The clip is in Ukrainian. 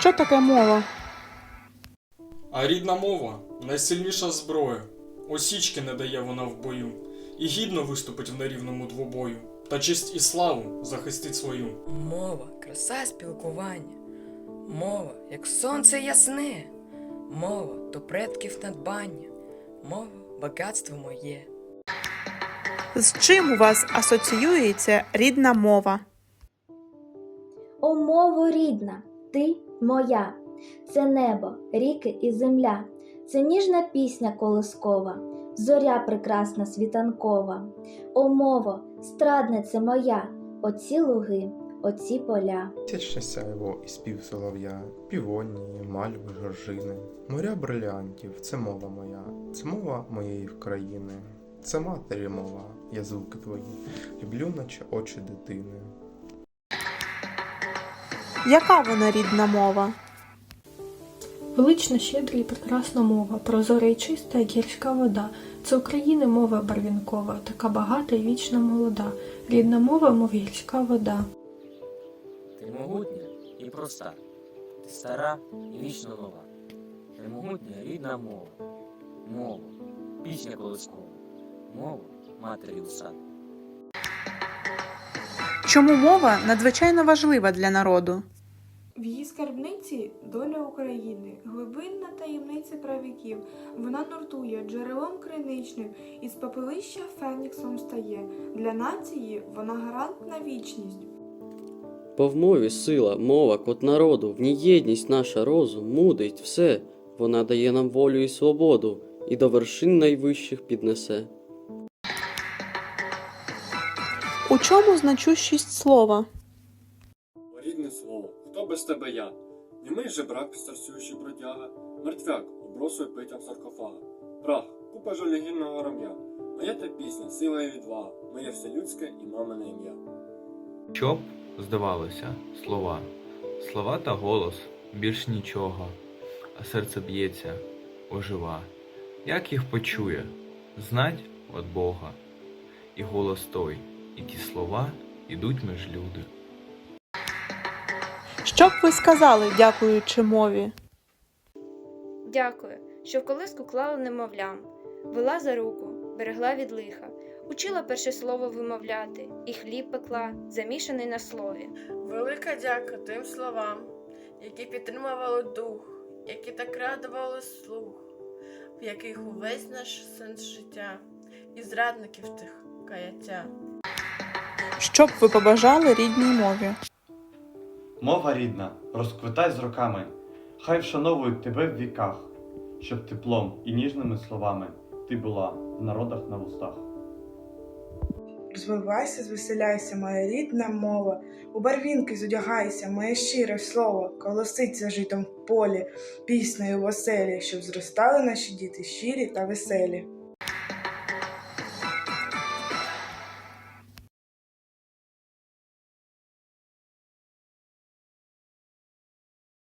Що таке мова? А рідна мова найсильніша зброя. Осічки не дає вона в бою, і гідно виступить в нерівному двобою, та честь і славу захистить свою. Мова, краса спілкування. Мова, як сонце ясне. Мова то предків надбання. Мова багатство моє. З чим у вас асоціюється рідна мова? О, мово рідна, ти моя, це небо, ріки і земля, це ніжна пісня колискова, зоря прекрасна світанкова. О, мово, страднице моя, оці луги, оці поля. Тячне сяйво і спів солов'я, півонії, мальви, жоржини, моря брилянтів, це мова моя, це мова моєї країни, це матері мова, я звуки твої, люблю, наче очі дитини. Яка вона рідна мова? Велична, щедра і прекрасна мова, прозора і чиста, як гірська вода. Це України мова барвінкова, така багата і вічна молода. Рідна мова, мов гірська вода. Ти могутня і проста, ти стара і вічно нова. Ти могутня рідна мова, мова, пісня колискова, мова матері уса. Чому мова надзвичайно важлива для народу? В її скарбниці доля України, глибинна таємниця правіків. Вона нуртує джерелом криничним, і з попелища феніксом стає. Для нації вона гарант на вічність. Бо в мові сила, мова, код народу, в ній єдність наша розум, мудить все. Вона дає нам волю і свободу, і до вершин найвищих піднесе. У чому значущість слова? Без тебе я? Німий жебрак, старсющий бродяга, мертвяк, обросує питтям саркофага. Прах, купа жалюгінного рам'я. Моя та пісня, сила і відвага, моє вселюдське і мамине ім'я. Щоб, здавалося, слова, слова та голос більш нічого, а серце б'ється, ожива. Як їх почує, знать від Бога, і голос той, і ті слова ідуть між люди. Що б ви сказали, дякуючи мові? Дякую, що в колиску клала немовлям, вела за руку, берегла від лиха, учила перше слово вимовляти, і хліб пекла, замішаний на слові. Велика дяка тим словам, які підтримували дух, які так радували слух, в яких увесь наш сенс життя, і зрадників тих каяття. Що б ви побажали рідній мові? Мова рідна, розквитай з роками, хай вшановують тебе в віках, щоб теплом і ніжними словами ти була в народах на вустах. Розвивайся, звеселяйся, моя рідна мова, у барвінки зодягайся, моє щире слово, колоситься житом в полі, піснею в оселі, щоб зростали наші діти щирі та веселі.